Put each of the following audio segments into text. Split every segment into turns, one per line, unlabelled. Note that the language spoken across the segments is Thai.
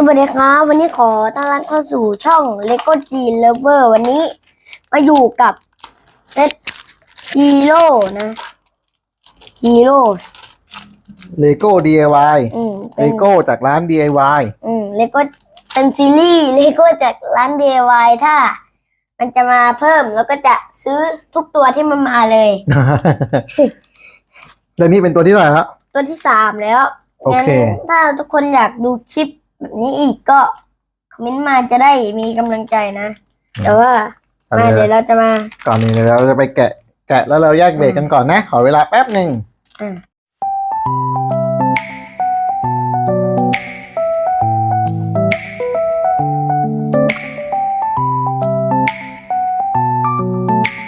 สวัสดีครับ วันนี้ขอต้อนรับเข้าสู่ช่อง Lego G Lover วันนี้มาอยู่กับเซตฮีโร่นะฮีโร่
เลโก้ DIY
อืม
เล
เป็น
โก้จากร้าน DIY
อืมเลโก้เป็นซีรีส์เลโก้จากร้าน DIY ถ้า มันจะมาเพิ่มแล้วก็จะซื้อทุกตัวที่มันมาเลย
แล้วนี่เป็นตัวที่เท่าไหร่ครับ
ตัวที่สามแล้ว
โอเค
งั้นถ้าทุกคนอยากดูคลิป แบบนี้อีกก็คอมเมนต์มาจะได้มีกำลังใจนะ แต่ว่า
เอา
มา
เล
เดี๋ย
ยว
เราจะมา
ก่อนนี้เดี๋ยวเราจะไปแกะ แกะแล้วเราแยกเบรกกันก่อนนะ ขอเวลาแป๊บหนึ่ง
อะ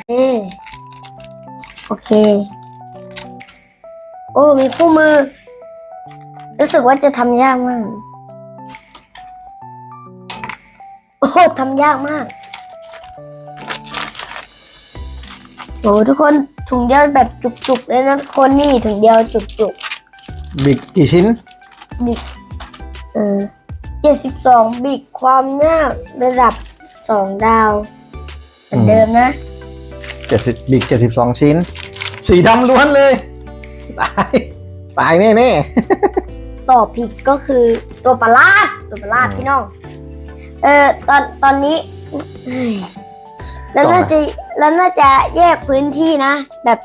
เอ๊ะโอเค โอ้ มีคู่มือ รู้สึกว่าจะทำยากมาก โอ้ทำยากมากโอ้ทุกคนถุงเดียวแบบจุกๆเลยนะทุกคนนี่ถุงเดียวจุก
บิกกี่ชิ้น
ๆบิกเออเจ็ดสิบสองบิกความยากระดับสองดาวเหมือนเดิมนะ
เจ็ดสิบบิกเจ็ดสิบสองชิ้น สีดำล้วนเลย ตาย ตายแน่
ต่อผิดก็คือตัวประหลาดตัวประหลาด
อืม
พี่น้อง เออตอนตอนนี้เฮ้ยแล้วน่าจะแล้วน่าจะแยกพื้นที่นะ แบบ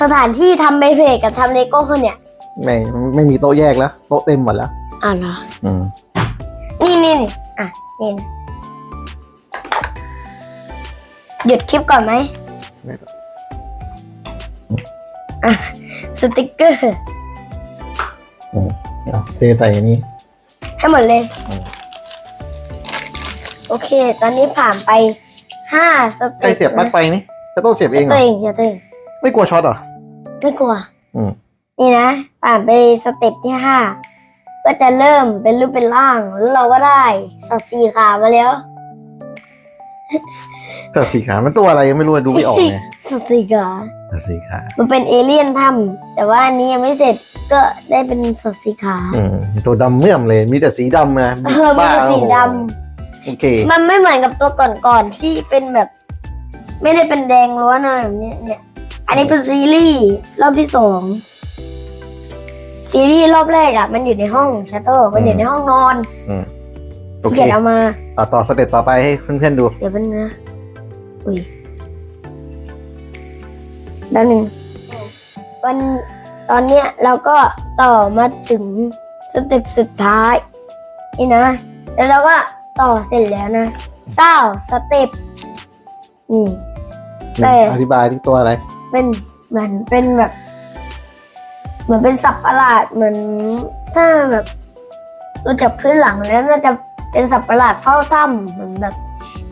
สถานที่ทำใบเพจกับทำเลโก้คนเนี่ย
ๆไม่ไม่มีโต๊ะแยกแล้ว โต๊ะเต็มหมดแล้ว
อ่าเหรอ
อืม
นี่นี่นี่อะนี่นะหยุดคลิปก่อนไหม
ไม่ต้อง
อะสติกเกอร์
อืมเอาเทใส่อันนี้
ให้หมดเลย
อืม
โอเค ตอนนี้ผ่านไปห้าส
ใคร
เต็ป
เสียบปลั๊กไฟนี่จะต้องเสียบเองเหร
ตัว
อ
เองเสียตัวเอง
ไม่กลัวช็อตเหรอ
ไม่กลัว
อืม
นี่นะ ผ่านไปสเต็ปที่ห้าก็จะเริ่มเป็นรูปเป็นร่างแล้วเราก็ได้สัตว์สีขามาแล้ว
แต่สีขา มันตัวอะไรยังไม่รู้ดูไม่ออกไง
สัตว์สีขา
แต่สีขา
มันเป็นเอเลี่ยนถ้ำแต่ว่าอันนี้ยังไม่เสร็จก็ได้เป็นสัตว์สีขา
อืมตัวดำเมื่อมเลย มีแต่สีดำนะ
เออมันเป็นสีด
โอเคำ
มันไม่เหมือนกับตัวก่อนๆที่เป็นแบบ ไม่ได้เป็นแดงล้วนอะไรแบบเนี้ยเนี่ย อันนี้เป็นซีรีส์รอบที่สองซีรีส์รอบแรกอะมันอยู่ในห้องชัตเตอร์มันอยู่ในห้องนอน
โอ
ที่
เค
เกียจเอามา
ต่อต่อสเต็ปต่อไปให้เพื่อนๆดู
เดี๋ยวเป็นงนะอุ้ยด้านหนึ่งวันตอนเนี้ยเราก็ต่อมาถึงสเต็ปสุดท้ายนี่นะ แล้วเราก็ ต่อเสร็จแล้วนะเก้าสเต็ปนี่ แต่
อธิบายที่ตัวอะไร
เป็นเหมือนเป็นแบบ เหมือนเป็นสับประหลาดเหมือนถ้าแบบดูจากพื้นหลังแล้วน่าจะเป็นสับประหลาดเฝ้าถ้ำเหมือนแบบ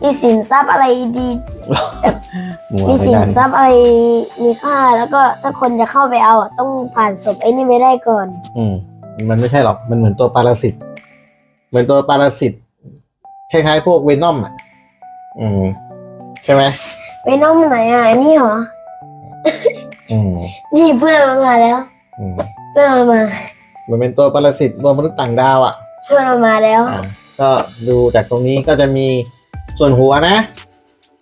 มีสินทรัพย์อะไรดี
มัว
มี
ไม่
สิน
ได้
ทรัพย์อะไรมีค่าแล้วก็ถ้าคนจะเข้าไปเอาอะต้องผ่านศพไอ้นี่ไม่ได้ก่อน
อืมมันไม่ใช่หรอก มันเหมือนตัวปรสิต เหมือนตัวปรสิต คล้ายๆพวกเวนอมอะ อืม ใช่ไหม
ไปน้องไหนอะอันนี้เหรอ
อืม
นี่เพื่อนมันมาแล้ว
อืม
เพื่อนมันมา
มันเป็นตัวปรสิตรวมมนุษย์ต่างดาวอะ
เพื่อนมันมาแล้ว
อ่าก็ดูจากตรงนี้ก็จะมีส่วนหัวนะ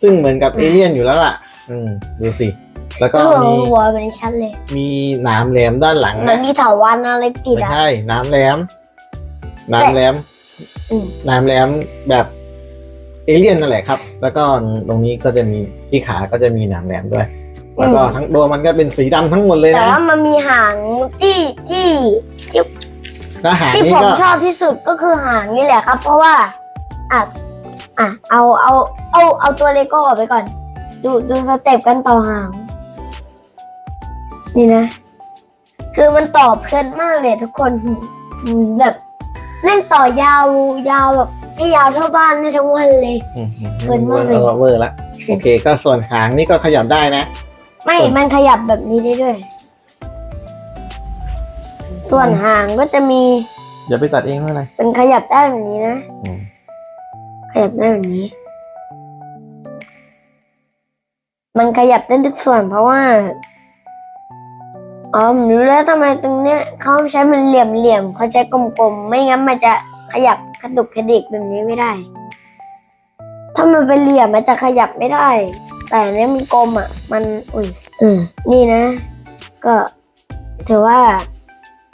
ซึ่งเหมือนกับเอเลี่ยนอยู่แล้วล่ะ อืม ดูสิ แล้วก็
หัว
มี
หัวมันชัดเลย
มีหนามแหลมด้านหลัง
มัน
นะ
มีเถาวันอะไรติด
ไม่
อะ
ใช่หน้ำแหลมหน้ำแหลม
อืม
หน้ำแหลมแบบเอเลี่ยนนั่นแหละครับ แล้วก็ตรงนี้ก็จะมีที่ขาก็จะมีหนามแหลมด้วย แล้วก็ทั้งตัวมันก็เป็นสีดำทั้งหมดเลย
แต่
นะ
ว่ามันมีหางที่ที่ที่
แล้วหาง
ที่
นี้
ผม
ก็
ชอบที่สุดก็คือหางนี่แหละครับ เพราะว่าอะอะเอาเอาเอาเอาตัวเลโก้ออกไปก่อน ดูดูสเต็ปกันต่อหาง นี่นะ คือมันต่อเพลินมากเลยทุกคนอืมแบบ เล่นต่อยาวยาวแบบให้ยาวเท่าบ้านได้ทั้งวันเลย
อืมอืม
เกินมากเลย
ออเวอร์ละโอเค ก็ส่วนหางนี่ก็ขยับได้นะ
ไม่
ส่วน
มันขยับแบบนี้ได้ด้วย ส่วนหางก็จะมี
อย่าไปตัดเองไม่เป็นไร
เป็นขยับได้แบบนี้นะ
อืม
ขยับได้แบบนี้ มันขยับได้ทุกส่วนเพราะว่า อ๋อผมรู้แล้วทำไมตรงเนี้ยเขาใช้มันเหลี่ยมๆเขาใช้กลมๆ ไม่งั้นมันจะขยับกระดุกกระดิกแบบนี้ไม่ได้ ถ้ามันเป็นเหลี่ยมมันจะขยับไม่ได้ แต่อันเนี้ยมันกลมอะ มันอุ้ยอืมนี่นะ ก็ถือว่า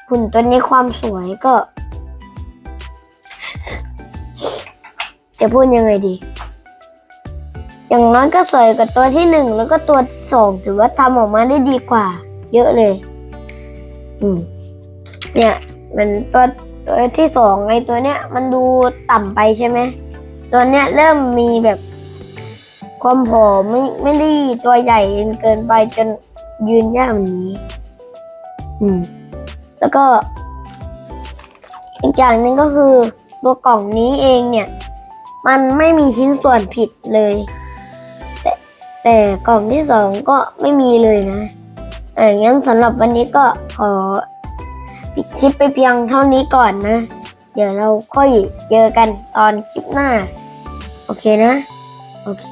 หุ่นตัวนี้ความสวยก็ จะพูดยังไงดี อย่างน้อยก็สวยกว่าตัวที่หนึ่งแล้วก็ตัวที่สองถือว่าทำออกมาได้ดีกว่า เยอะเลย อืม เนี่ย มันตัวตัวที่สองไอตัวเนี้ย มันดูต่ำไปใช่ไหมตัวเนี้ยเริ่มมีแบบความผอมไม่ไม่ได้ตัวใหญ่จนเกินไปจนยืนยากแบบนี้ อืม แล้วก็ อีกอย่างหนึ่งก็คือ ตัวกล่องนี้เองเนี่ย มันไม่มีชิ้นส่วนผิดเลย แต่แต่กล่องที่สองก็ไม่มีเลยนะ อองั้นสำหรับวันนี้ก็ขอปิดคลิปไปเพียงเท่านี้ก่อนนะ เดี๋ยวเราค่อยเจอกันตอนคลิปหน้า โอเคนะ โอเค